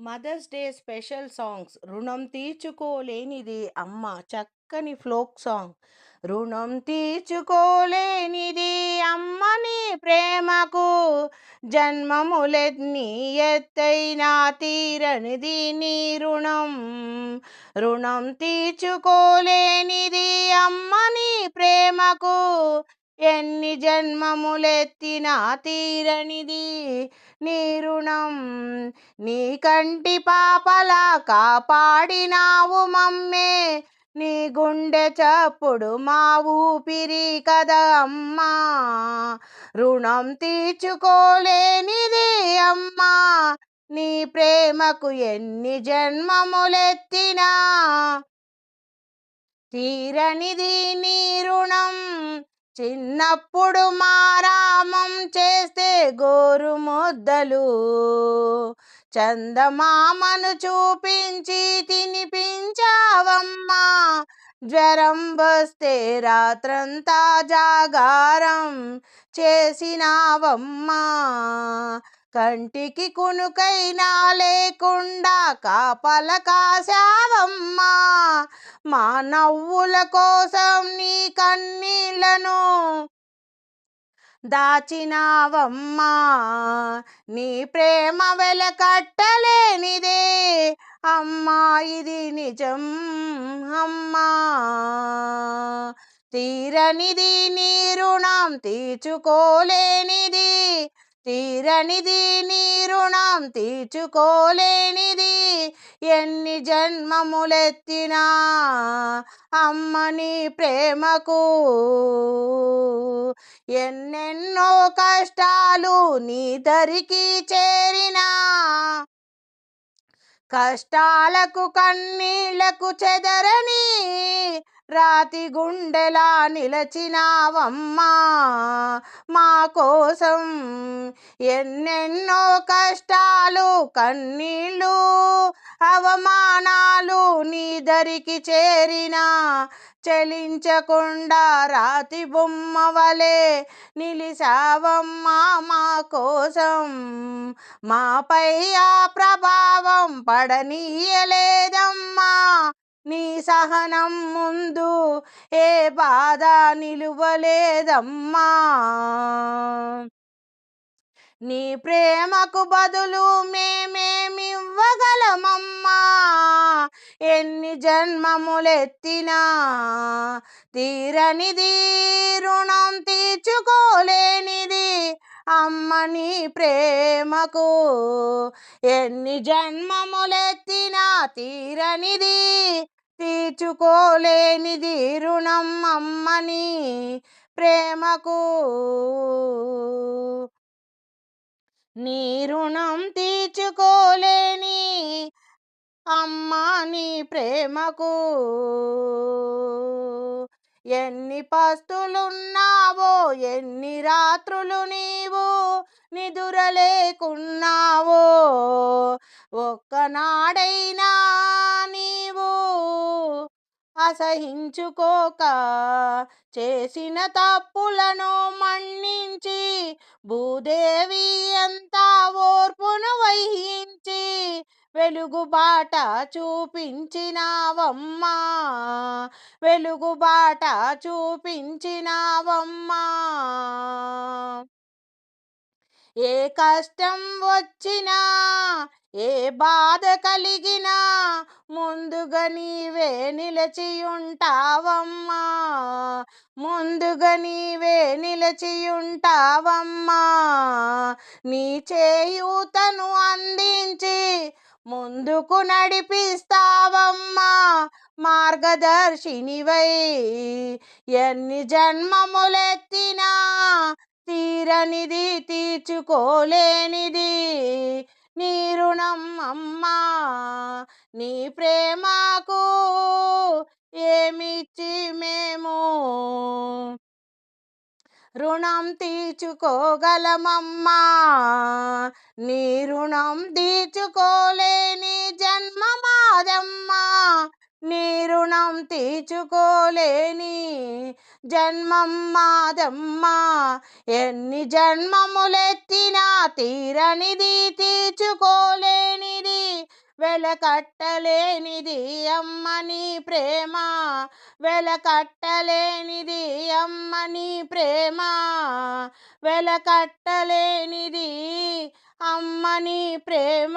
Mothers day special songs. రుణం తీర్చుకోలేనిది అమ్మ. చక్కని ఫ్లోక్ సాంగ్. రుణం తీర్చుకోలేనిది అమ్మని ప్రేమకు జన్మములెన్ని ఎత్తైనా తీరనిది నీ రుణం. రుణం తీర్చుకోలేనిది అమ్మని ప్రేమకు ఎన్ని జన్మములెత్తినా తీరనిది నీ రుణం. నీ కంటి పాపలా కాపాడినావు మమ్మే. నీ గుండె చప్పుడు మా ఊపిరి కదా అమ్మా. రుణం తీర్చుకోలేనిది అమ్మా. నీ ప్రేమకు ఎన్ని జన్మములెత్తినా తీరనిది నీ రుణం. చిన్నప్పుడు మారామం చేస్తే గోరు ముద్దలు. చందమామను చూపించి తినిపించావమ్మా. జ్వరం వస్తే రాత్రంతా జాగారం చేసినావమ్మా. కంటికి కునుకైనా లేకుండా కాపల కాశావమ్మా. మా నవ్వుల కోసం నీ కన్నీళ్ళను దాచినావమ్మా. నీ ప్రేమ వెలకట్టలేనిదే అమ్మా ఇది నిజం అమ్మా. తీరనిది నీ రుణం తీర్చుకోలేనిది తీరనిది నీ రుణం తీర్చుకోలేనిది. ఎన్ని జన్మములెత్తినా అమ్మని ప్రేమకు ఎన్నెన్నో కష్టాలు నీ దరికి చేరినా. కష్టాలకు కన్నీళ్ళకు చెదరని రాతి గుండెలా నిలచినావమ్మా? మా కోసం ఎన్నెన్నో కష్టాలు కన్నీళ్ళు అవమానాలు నీ దరికి చేరినా చలించకుండా రాతి బొమ్మ వలె నిలిసావమ్మా మా కోసం మాపై ఆ ప్రభావం పడనీయలేదమ్మా. నీ సహనం ముందు ఏ బాధ నిలువలేదమ్మా. నీ ప్రేమకు బదులు మేమేమివ్వగలమమ్మా? ఎన్ని జన్మములెత్తినా తీరనిది రుణం తీర్చుకోలేనిది అమ్మ నీ ప్రేమకు. ఎన్ని జన్మములెత్తినా తీరనిది తీర్చుకోలేనిది రుణం అమ్మని ప్రేమకు. నీ రుణం తీర్చుకోలేని అమ్మా నీ ప్రేమకు. ఎన్ని పస్తులున్నావో ఎన్ని రాత్రులు నీవు నిదురలేకున్నావో ఒక్కనాడైనా అసహించుకోక. చేసిన తప్పులను మన్నించి భూదేవి అంతా ఓర్పును వహించి వెలుగుబాట చూపించినావమ్మా. వెలుగుబాట చూపించినావమ్మా. ఏ కష్టం వచ్చినా ఏ బాధ కలిగినా ముందుగా నీవే నిలచి ఉంటావమ్మా ముందుగా నీవే నిలచి ఉంటావమ్మా నీ చేయూతను అందించి ముందుకు నడిపిస్తావమ్మా. మార్గదర్శినివై ఎన్ని జన్మములెత్తినా తీరనిది తీర్చుకోలేనిది. నీ రుణం అమ్మా నీ ప్రేమకు ఏమిచ్చి మేము? రుణం తీర్చుకోగలమమ్మా నీ రుణం తీర్చుకోలేని జన్మ మాదమ్మా. నీ రుణం తీర్చుకోలేని జన్మం మాదమ్మా. ఎన్ని జన్మములెత్తినా తీరనిది తీర్చుకోలేనిది వెలకట్టలేనిది అమ్మ నీ ప్రేమ. వెలకట్టలేనిది అమ్మ నీ ప్రేమ. వెలకట్టలేనిది అమ్మ నీ ప్రేమ.